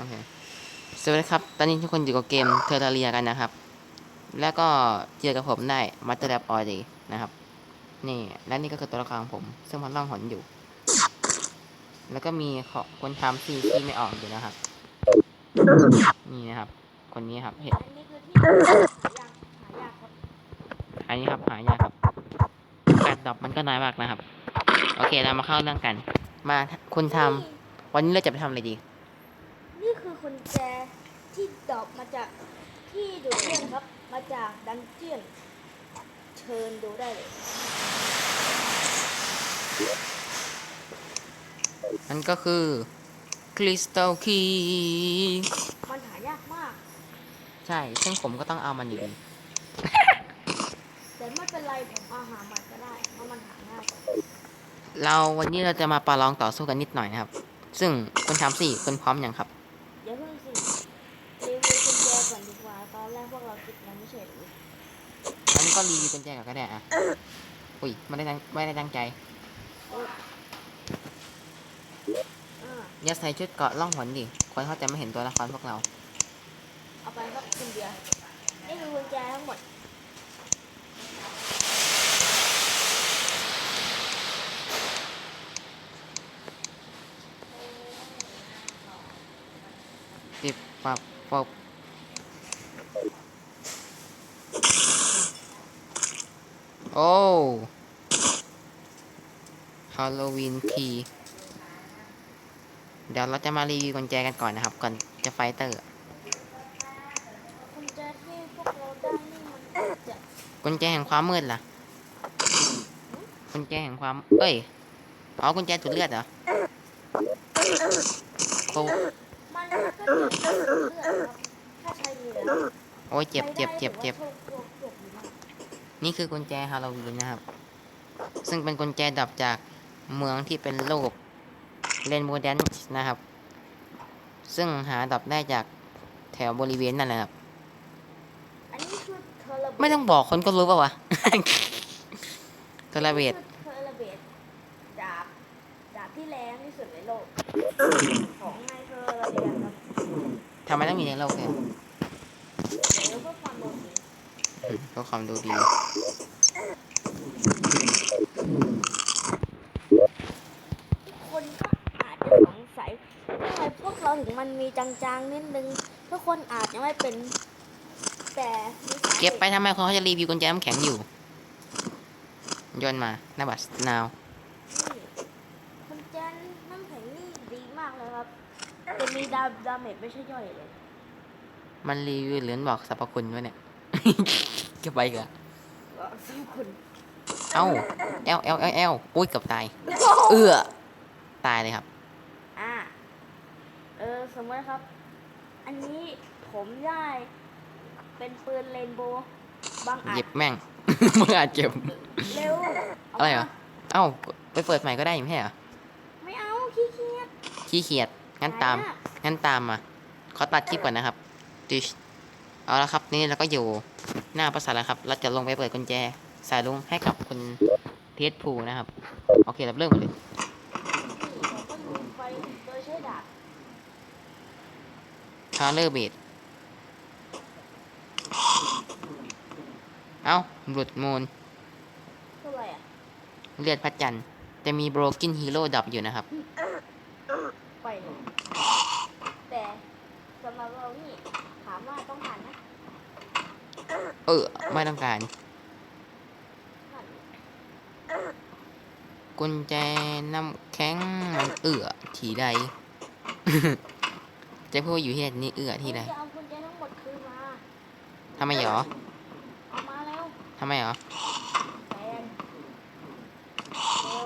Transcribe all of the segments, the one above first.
โอเคสวัสดีครับ ตอนนี้ทุกคนอยู่กับเกมเทอร์เรียกันนะครับ แล้วก็เจอกับผมได้มัตเตอร์แลบออดีนะครับ นี่ และนี่ก็คือตัวละครของผม ซึ่งมันล่องหนอยู่ แล้วก็มีขอคนทำซีที่ไม่ออกอยู่นะครับ นี่นะครับ คนนี้ครับ เห็นอันนี้คือที่หายครับหายากครับการดอปมันก็น้อยมากนะครับ โอเคเรามาเข้าเรื่องกัน มาคุณทำวันนี้เราจะไปทำอะไรดี คือกุญแจที่ดรอปมาจากที่ดูเจียนครับ มาจากดันเจียน เชิญดูได้เลยมันก็คือคริสตัลคีมันหายากมาก ใช่ ซึ่งผมก็ต้องเอามันอยู่ดีแต่ไม่เป็นไรผมเอาหามันก็ได้เพราะมันหาง่ายกว่าเราวันนี้เราจะมาประลองต่อสู้กันนิดหน่อยนะครับ ซึ่งคุณทำสี่คุณพร้อมยังครับ อย่าเพิ่งสิรีวิวกุญแจก่อนดีกว่า ตอนแรกพวกเราคิดกันไม่ใช่หรือ งั้น ก็รีวิวกุญแจก่อนก็ได้อะอุ้ยไม่ได้ตั้งไม่ได้ตั้งใจอ่าอย่าใส่ชุดเกราะล่องหนดิ คนเขาจะไม่เห็นตัวละครพวกเรา เอาไปครับคุณเดียวนี่คือกุญแจทั้งหมดสิบปับปับ อ้ ฮาโลวีนคีเดี๋ยวเราจะมารีวิวกุญแจกันก่อนนะครับ ก่อนจะไฟเตอร์กุญแจที่พวกเราได้นี่มันจะกุญแจแห่งความมืดล่ะ กุญแจแห่งความ เอ้ย เอ๋อกุญแจจุดเลือดเหรอโอ้มันก็จะเลือดถ้าใช้ดีแล้วโอ้ยเจ็บเจ็บเจ็บเจ็บ ไนี่คือกุญแจฮาโลวีนนะครับ ซึ่งเป็นกุญแจดับจากเมืองที่เป็นโลกเรนโบว์แดนนะครับ ซึ่งหาดับได้จากแถวบริเวณนั่นแหละครับ อันนี้คือเทอร์เบไม่ต้องบอกคนก็รู้ป่าวะเทเลเวตเทอร์เบตดาบ ดาบที่แรงที่สุดในโลก ของนายเทอร์เบียครับ ทำไมต้องมีในโลกเนี่ย เดี๋ยวเพื่อความโดดเด่น เพื่อความดูดีคนก็อาจจะสงสัยทำไมพวกเราถึงมันมีจางๆนิดนึงทุกคนอาจจะไม่เป็น แต่มีสาหตุเก็บไปทำไมคนเขาจะรีวิวกุญแจน้ำแข็งอยู่โยนมาหน้าบัสนาวนี่คุณแจนน้ำแข็งนี่ดีมากเลยครับแต่มีดาดาเมจไม่ใช่ย่อยเลย มันรีวิวเหลือนบอกสรรพคุณวะเนี่ย เก็บไปเถอะก็สู้คุณเอ้าเอลเอลเอลเอลอุ้ยเกับตาย เอื้อตายเลยครับ อ่าเออสมมตินะครับ อันนี้ผมได้เป็นปืนเรนโบว์บางอาหยิจบแม่ง มึงอาจเจ็บ เร็วาอะไรเหรอ มาเอ้าไปเปิดใหม่ก็ได้ไม่ใช่เหรอไม่เอาขี้เกียจขี้เกียจงั้นตาม หยกงั้นตามมา ขอตัดคลิปก่อนนะครับดิชเอาละครับ นี่เราก็อยู่ หน้าประสาทแล้วครับ เราจะลงไปเปิดกุญแจสายลุงให้กับคุณเทสพูนะครับ โอเคเราเริ่มกันเลยนี่ผมก็ลุยไฟโดยใช้ดาบชาร์เลอร์เบดเอ้าหลุดมูลเท่าไหร่อะเลือดพระจันทร์จะมี broken hero ดับอยู่นะครับ ไปเลยแต่สำหรับเรานี่ถามว่าต้องการนะ เออ ไม่ต้องการนั่นกุญแจน้ำแข็งมันเอื้อทีใด จะพูดอยู่ที่ไหนนี่เอื้อที่ใดผมจะเอากุญแจทั้งหมดคืนมาทำไมหรอเอามาแล้วทำไมหรอแฟนเร็ว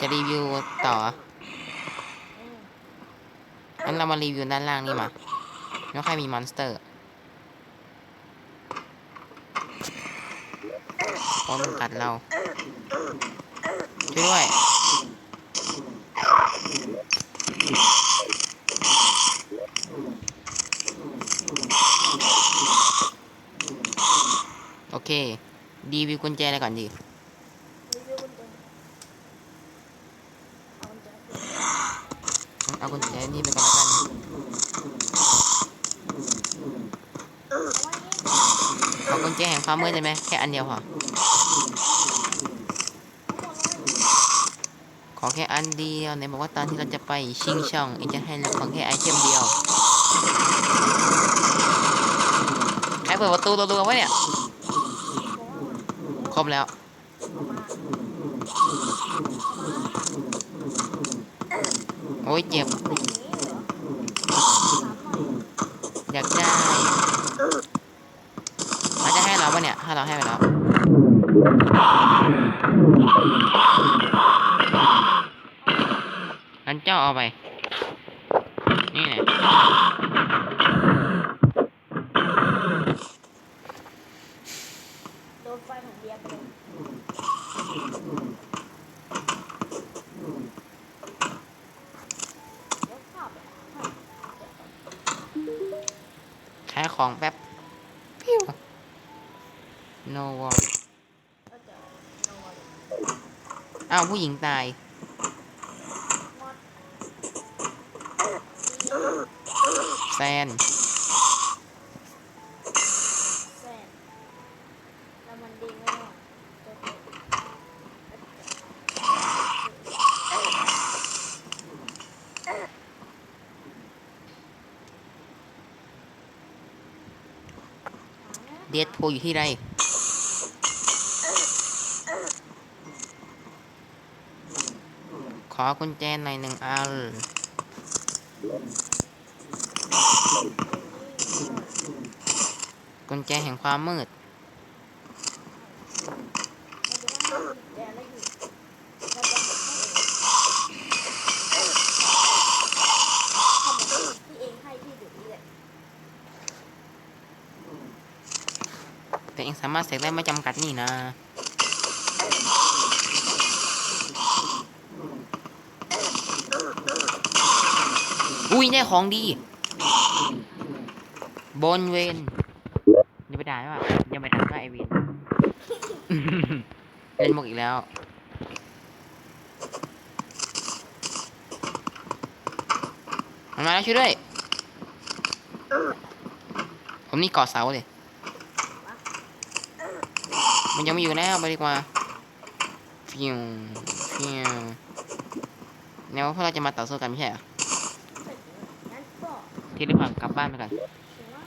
จะรีวิวต่ออืมงั้นเรามารีวิวด้านล่างนี่มาแล้วใครมีมอนสเตอร์ เพราะมันกัดเราช่วยด้วยโอเค ดีวิวกุญแจอะไรก่อนดี รีวิวกุญแจเอากุญแจคืน เอากุญแจนี่ไปก่อนแล้วกัน เอากุญแจแห่งความมืดได้ไหมแค่อันเดียวพอขอแค่อันเดียวไหนบอกว่าตอนที่เราจะไปชิงช่ององจะให้เราขอแค่ไอเทมเดียวใครเปิดประตูรัวๆวะเนี่ยครบแล้วโอ้ยเจ็บอยากได้ะเนี่ยถ้าเราให้ไปแล้วงั้นเจ้าเอาไป นี่แหละโดนไฟของเบียร์ไปเลยเดี๋ยวขับขายของแป๊บ no wall ก็จะนอนอ้าวผู้หญิงตาย แซนแซนแล้วมันดีไหมเองเดดพูอยู่ที่ใด อกุญแจหน่อยหนึ่งอันกุญแจแห่งความมืดเราจะให้เองทำเหมือนที่เองให้ที่อยู่นี่แหละแต่เองสามารถเสกได้ไม่จำกัดนี่นะ อุ้ยได้ของดี บนเวนอย่าไปด่าได้ป่ะอย่าไปด่าว่าไอเวนเล่นมุกอีกแล้ว มันมาแล้วช่วยด้วย ผมนี่กาะเสาเลย มันยังไม่อยู่แล้วไปดีกว่า ฟิวฟิวแล้วพวกเราจะมาต่อสู้กันไม่ใช่เหรอ ที่รีบผ่านกลับบ้านไปก่อนถือว่า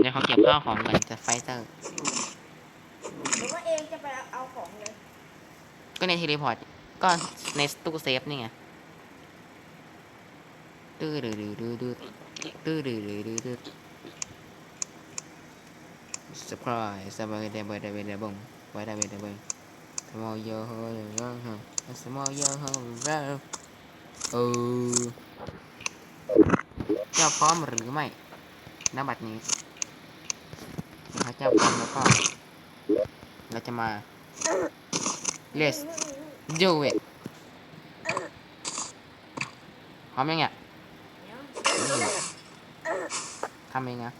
เดี๋ยวเขาเก็บข้าวของก่อนจะไฟเตอร์ หรือว่าเองจะไปเอาของเลย ก็ในเทเลพอร์ต ก็ในตู้เซฟนี่ไงตื้อดื้อดื้อดื้อดื้อตื้อดื้อดื้อดื้อดื้อ surprise สบายได้เบอร์ได้เบอร์ได้บงไว้ได้เบอร์ได้เบอร์ small yo ho yo ho small yo ho yo เออเจ้าพร้อมหรือไม่ณบัดนี้ถ้าเจ้าพร้อมแล้วก็เราจะมา let's do it พร้อมยังไงทำเองนะ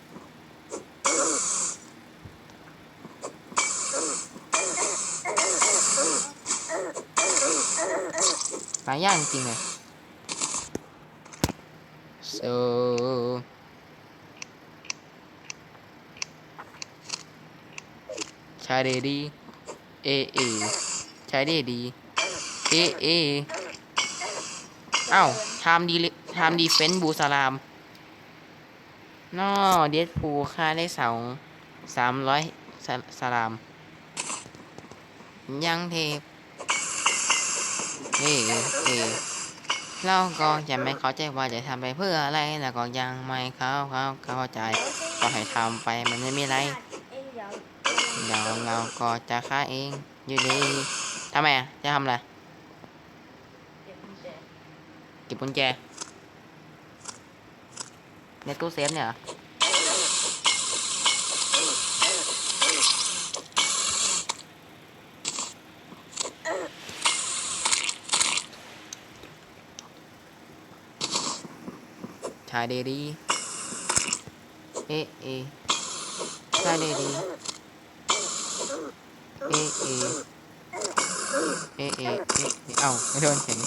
ปลาย่างจริงเลย so ใช้ได้ดีเอเอใช้ได้ดีเอเอเอ้าวทำดีทำดีเฟนบูสลามนอเดดพูค่าได้สองสามร้อยสลาม ยังเทพ เฮ้เฮ้เราก็ยังไม่เข้าใจว่าจะทำไปเพื่ออะไรแล้วก็ยังไม่เข้าเข้าเข้าใจ ก็ให้ทำไปมันไม่มีอะไรเดี๋ยวเราก็จะฆ่าเองอยู่ดีทำไมอะจะทำอะไรเก็บกุญแจเก็บกุญแจในตู้เซฟเนี่ยเหรอ ชายเดดีเอเอชายเดดีเอะเอะเอเอเอ้าไม่โดนเห็น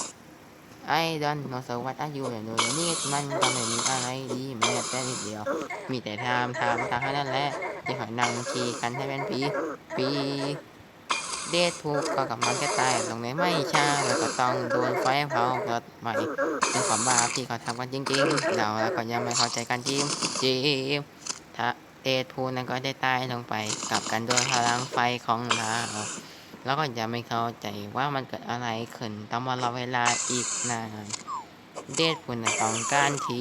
ไอ้ดอนโนสวัสดิ์อายุเนี่ยโดยนี่มันก็ไมมีอะไรดีแม้แต่นิดเดียว มีแต่ทำทำทำเท่นั้นแหละที่ขอยนั่งขี่กันให้เป็นปีปี เดททูกก็กำลังจะตายลงในไม่ช้าแล้วก็ต้องโดนไฟเผารถใหม่เป็นความบาปที่เขาทำกันจริงๆเราแล้วก็ยังไม่เข้าใจกันจริงจริงถ้าเดทพูนั้นก็ได้ตายลงไปกลับกันโดยพลังไฟของเราแล้วก็ยังไม่เข้าใจว่ามันเกิดอะไรขึ้นต้องมารอเวลาอีกนานเดทคุณน่ะต้องการที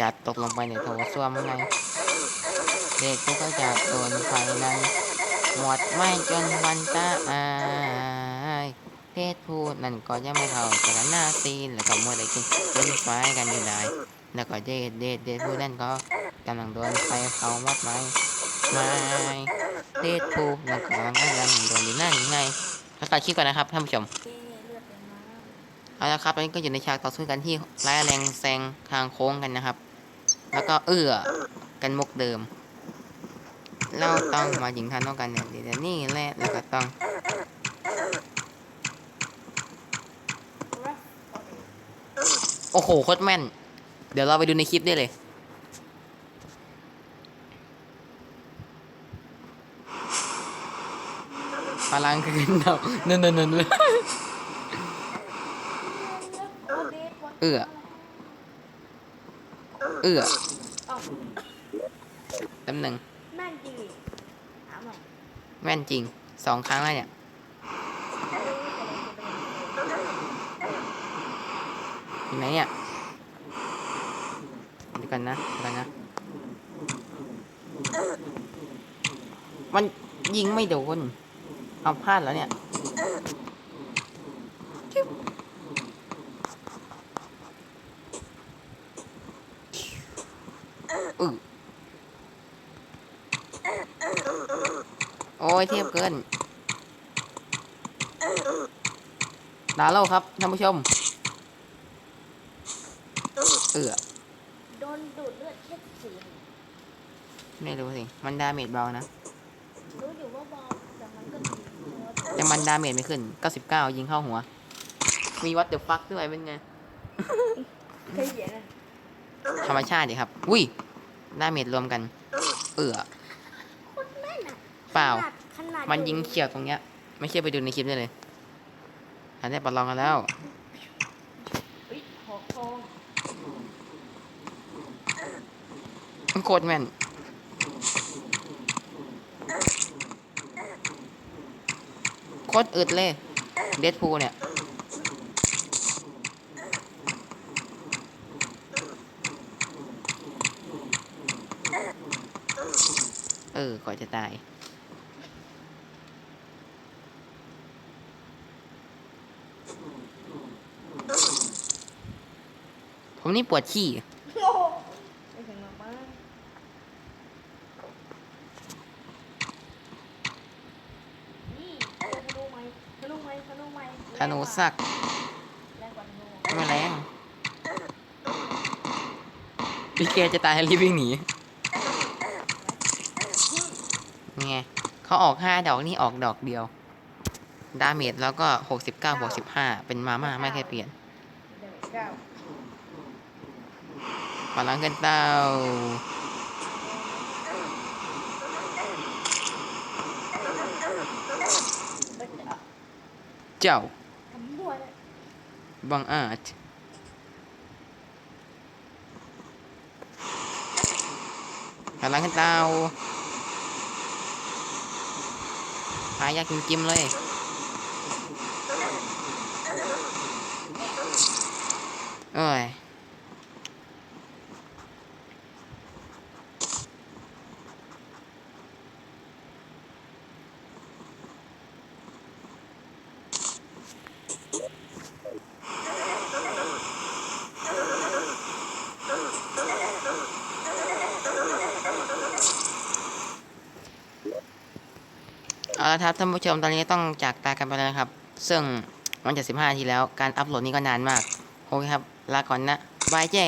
จะตกลงไปในโถส้วมไงเดทก็จะโดนไฟนั้น หมดไม่จนวันตาอายเดทพูดนั่นก็ยังไม่เข้าใจกันหน้าซีนแล้วก็มัวแต่กินเป็นไฟกันอยู่ได้แล้วก็เดทเดทเดทพูดนั่นก็กำลังโดนไฟเผามัดไหมไม่เดทพูดนั่นก็กำลังโดนอยู่นั่นไงแล้วก็คลิปก่อนนะครับท่านผู้ชมเอ้เลือดเต็มน้เอาละครับตอนนี้ก็อยู่ในฉากต่อสู้กันที่ร้ายแรงแซงทางโค้งกันนะครับ แล้วก็เอื้อกันมุกเดิม เราต้องมายิงทันต้องกันเนี่ยเดี๋ยวนี่แหละแล้วก็ต้องโอ้โหโคตรแม่น เดี๋ยวเราไปดูในคลิปได้เลย พลังขึ้นเรานั่นนั่นนั่นเอื้อเอื้อเอ้าแหนึง แม่นจริงดิถามหน่อย แม่นจริงสองครั้งแล้วเนี่ยอยู่ไหนเนี่ยเดี๋ยวกันนะเดี๋ยวกันนะ มันยิงไม่โดนเอาพลาดแล้วเนี่ยอือ โอ้ยเทียบเกินดาโลครับท่านผู้ชม เอือโดนดูดเลือดแค่สี่ไม่รู้สิ มันดาเมจเบานะ รู้อยู่ว่าเบาแต่มันก็ดีแต่มันดาเมจไม่ขึ้น 99 ยิงเข้าหัว มีวัดเดอะฟักด้วยเป็นไงเคยเขียนอะธรรมชาติดิครับ อุ้ยดาเมจรวมกัน เอือโคตรแม่นอะเปล่าขนาดมันยิงเขียวตรงเนี้ย ไม่เชื่อไปดูในคลิปได้เลย อันนี้ประลองกันแล้วเฮ้ยหอกทองโคตรแม่นโคตรอึดเลย เดดพูเนี่ย เออก่อนจะตาย ผมนี่ปวดขี้โอ้โหไม่ถึงหรอกมั้งนี่ธนูไหมธนูไหมธนูไหมธนูสักแรงกว่าธนูไม่แรงพี่เกจะตายรีบวิ่งหนีไงเขาออกห้าดอกนี่ออกดอกเดียว ดาเมจแล้วก็หกสิบเก้าบวกสิบห้าเป็นมาม่าไม่เคยเปลี่ยน เดี๋ยวเก้า พลังกันเต้าเฮ้ยเอา เจ้า ทำมั่วเลย บังอาจพลังกันเต้าพายากจิ้มๆเลย เอ้ย เอาละครับท่านผู้ชมตอนนี้ต้องจากตากันไปแล้วครับ ซึ่งมันจะ15นาทีแล้วการอัพโหลดนี้ก็นานมาก โอเคครับ ลาก่อนนะบายเจ้